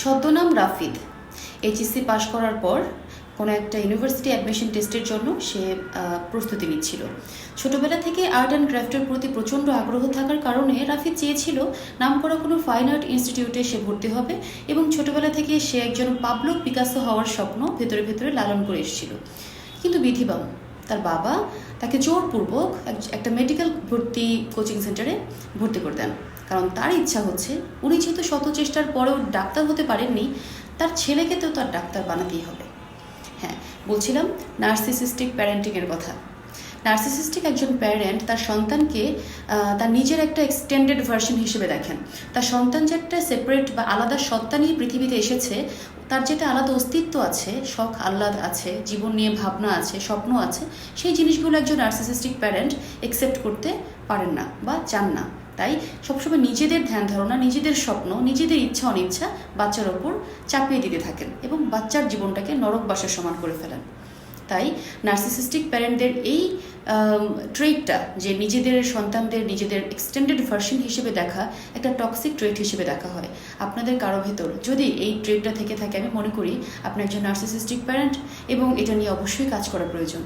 ছদ্মনাম রাফিদ। এইচএসসি পাশ করার পর কোনো একটা ইউনিভার্সিটি অ্যাডমিশন টেস্টের জন্য সে প্রস্তুতি নিচ্ছিল। ছোটবেলা থেকে আর্ট অ্যান্ড ক্রাফটের প্রতি প্রচণ্ড আগ্রহ থাকার কারণে রাফিদ চেয়েছিল নাম করা কোনো ফাইন আর্ট ইনস্টিটিউটে সে ভর্তি হবে এবং ছোটবেলা থেকে সে একজন পাবলো পিকাসো হওয়ার স্বপ্ন ভেতরে ভেতরে লালন করে এসেছিল। কিন্তু বিধিবাম তার বাবা তাকে জোরপূর্বক এক- একটা মেডিকেল ভর্তি কোচিং সেন্টারে ভর্তি করে দেন। কারণ তার ইচ্ছা হচ্ছে, উনি যেহেতু শত চেষ্টার পরেও ডাক্তার হতে পারেননি, তার ছেলেকে তো তার ডাক্তার বানাতেই হবে। হ্যাঁ বলছিলাম নার্সিসিস্টিক প্যারেন্টিংয়ের কথা। নার্সিসিস্টিক একজন প্যারেন্ট তার সন্তানকে তার নিজের একটা এক্সটেন্ডেড ভার্সন হিসেবে দেখেন। তার সন্তান যে একটা সেপারেট বা আলাদা সত্তা নিয়ে পৃথিবীতে এসেছে, তার যেটা আলাদা অস্তিত্ব আছে, শখ, আহ্লাদ আছে, জীবন নিয়ে ভাবনা আছে, স্বপ্ন আছে, সেই জিনিসগুলো একজন নার্সিসিস্টিক প্যারেন্ট একসেপ্ট করতে পারেন না বা চান না। তাই সবসময় নিজেদের ধ্যান ধারণা, নিজেদের স্বপ্ন, নিজেদের ইচ্ছা, অনিচ্ছা বাচ্চার ওপর চাপিয়ে দিতে থাকেন এবং বাচ্চার জীবনটাকে নরক বাসার সমান করে ফেলেন। তাই নার্সিসিস্টিক প্যারেন্টদের এই ট্রেটটা যে নিজেদের সন্তানদের নিজেদের এক্সটেন্ডেড ভার্সন হিসেবে দেখা, একটা টক্সিক ট্রেড হিসেবে দেখা হয়। আপনাদের কারও ভেতর যদি এই ট্রেডটা থেকে থাকে, আমি মনে করি আপনি একজন নার্সিসিস্টিক প্যারেন্ট এবং এটা নিয়ে অবশ্যই কাজ করা প্রয়োজন।